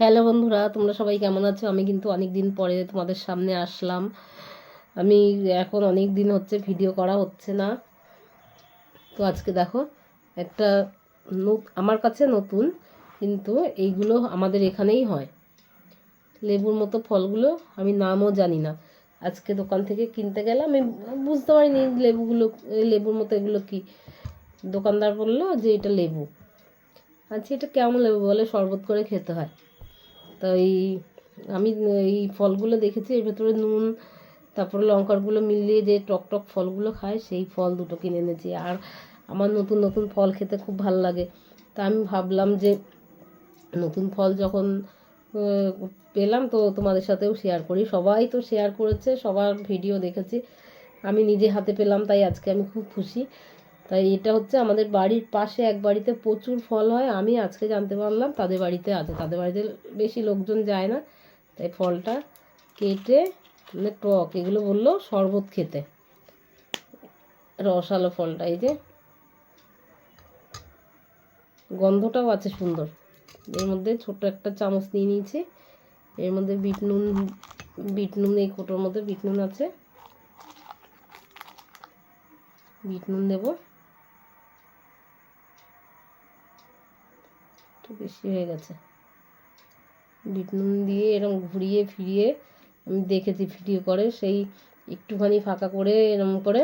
Hello বন্ধুরা, তোমরা সবাই কেমন আছো? আমি কিন্তু অনেক দিন পরে তোমাদের সামনে আসলাম। আমি এখন অনেক দিন হচ্ছে ভিডিও করা হচ্ছে না। তো আজকে দেখো, একটা আমার কাছে নতুন, কিন্তু এইগুলো আমাদের এখানেই হয়। লেবুর মতো ফলগুলো আমি নামও জানি না। আজকে দোকান থেকে কিনতে গেলাম আমি বুঝতে পারিনি লেবুগুলো লেবুর মতো এগুলো কি? দোকানদার বলল যে এটা লেবু। আচ্ছা এটা কেমন লেবু বলে? শরবত করে খেতে হয়। তো এই, আমি এই ফলগুলো দেখেছি, এর ভেতরে নুন, তারপরে লঙ্কারগুলো মিলিয়ে যে টক টক ফলগুলো খায়, সেই ফল দুটো কিনে এনেছি। আর আমার নতুন নতুন ফল খেতে খুব ভালো লাগে। তা আমি ভাবলাম যে নতুন ফল যখন পেলাম তো তোমাদের সাথেও শেয়ার করি। সবাই তো শেয়ার করেছে, সবার ভিডিও দেখেছি। আমি নিজে হাতে পেলাম, তাই আজকে আমি খুব খুশি। তাই এটা হচ্ছে আমাদের বাড়ির পাশে এক বাড়িতে প্রচুর ফল হয়। আমি আজকে জানতে পারলাম তাদের বাড়িতে আছে। তাদের বাড়িতে বেশি লোকজন যায় না। তাই ফলটা কেটে মানে টক এগুলো বলল শরবত খেতে। রসালো ফলটা, এই যে। গন্ধটাও আছে সুন্দর। এর মধ্যে ছোট একটা চামচ নিয়ে নিয়েছি। এর মধ্যে বিট নুন বিট নুন এই কোটোর মধ্যে বিট নুন আছে। বিট নুন দেবো। একটু বেশি হয়ে গেছে। বিট নুন দিয়ে এরকম ঘুরিয়ে ফিরিয়ে আমি দেখেছি ভিডিও করে, সেই একটুখানি ফাঁকা করে এরম করে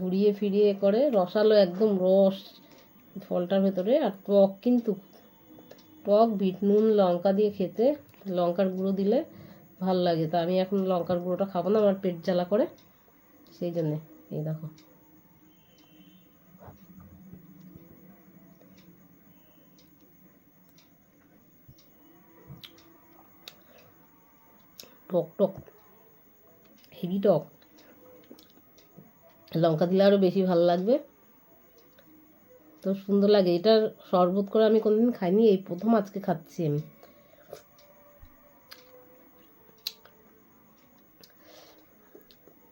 ঘুরিয়ে ফিরিয়ে করে, রসালো একদম রস ফলটার ভেতরে, আর টক কিন্তু টক, বিট নুন, লঙ্কা দিয়ে খেতে, লঙ্কার গুঁড়ো দিলে ভালো লাগে। তা আমি এখন লঙ্কার গুঁড়োটা খাব না, আমার পেট জ্বালা করে, সেই জন্যে। এই দেখো। টক টক হেভি টক। লঙ্কা দিলে আরও বেশি ভালো লাগবে। তো সুন্দর লাগে। এটার শরবত করে আমি কোনোদিন খাইনি, এই প্রথম আজকে খাচ্ছি আমি।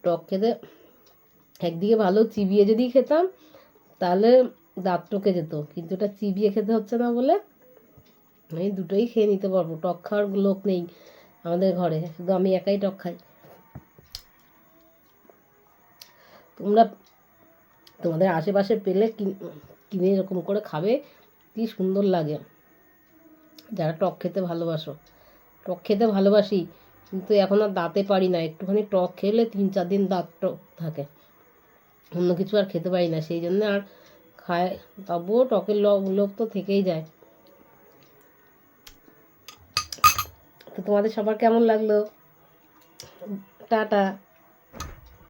টক খেতে একদিকে ভালো, চিবিয়ে যদি খেতাম, তাহলে দাঁত টকে যেত। কিন্তু এটা চিবিয়ে খেতে হচ্ছে না বলে আমি দুটোই খেয়ে নিতে পারব। টক খাওয়ার লোক নেই। আমাদের ঘরে, শুধু আমি একাই টক খাই। তোমরা তোমাদের আশেপাশে পেলে কিন- এরকম করে খাবে, কি সুন্দর লাগে। যারা টক খেতে ভালোবাসো, টক খেতে ভালোবাসি, কিন্তু এখন আর দাঁতে পারি না। একটুখানি টক খেলে তিন চার দিন দাঁত টক থাকে। অন্য কিছু আর খেতে পারি না, সেই জন্য আর খায়, তবুও টকের লোভ তো থেকেই যায় তো তোমাদের সবার কেমন লাগল? টাটা।